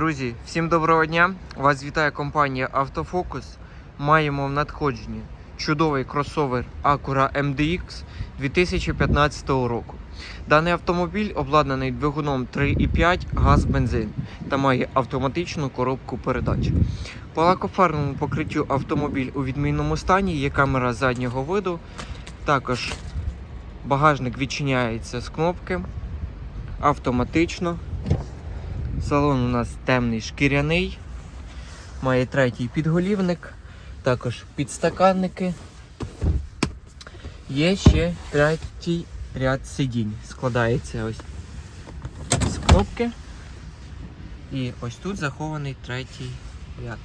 Друзі, всім доброго дня! Вас вітає компанія Автофокус. Маємо в надходженні чудовий кросовер Acura MDX 2015 року. Даний автомобіль обладнаний двигуном 3,5 газ-бензин та має автоматичну коробку передач. По лакофарному покриттю автомобіль у відмінному стані є камера заднього виду. Також багажник відчиняється з кнопки автоматично. Салон у нас темний шкіряний, має третій підголівник, також підстаканники. Є ще третій ряд сидінь. Складається ось з кнопки. І ось тут захований третій ряд.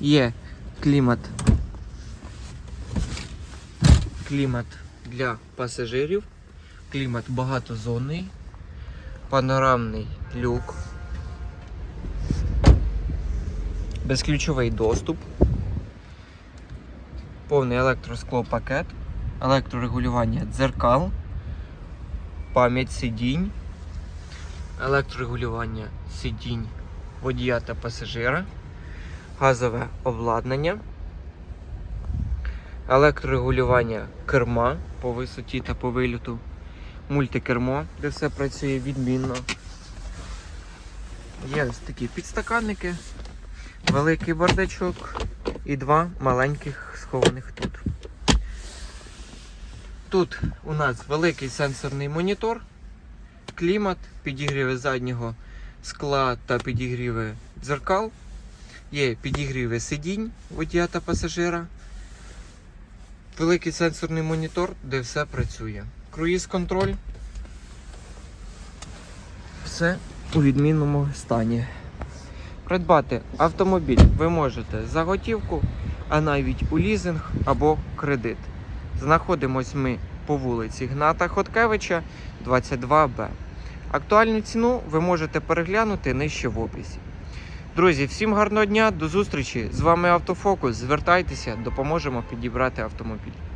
Є клімат. Клімат для пасажирів, клімат багатозонний панорамний люк, безключовий доступ, повний електросклопакет, електрорегулювання дзеркал, пам'ять сидінь, електрорегулювання сидінь водія та пасажира, газове обладнання, електрорегулювання керма по висоті та по виліту мультикермо, де все працює відмінно. Є ось такі підстаканники, великий бардачок і два маленьких схованих тут. Тут у нас великий сенсорний монітор, клімат, підігріви заднього скла та підігріви дзеркал. Є підігріви сидінь водія та пасажира. Великий сенсорний монітор, де все працює. Круїз контроль. Все у відмінному стані. Придбати автомобіль ви можете за готівку, а навіть у лізинг або кредит. Знаходимось ми по вулиці Гната Хоткевича, 22Б. Актуальну ціну ви можете переглянути нижче в описі. Друзі, всім гарного дня, до зустрічі! З вами Автофокус. Звертайтеся, допоможемо підібрати автомобіль.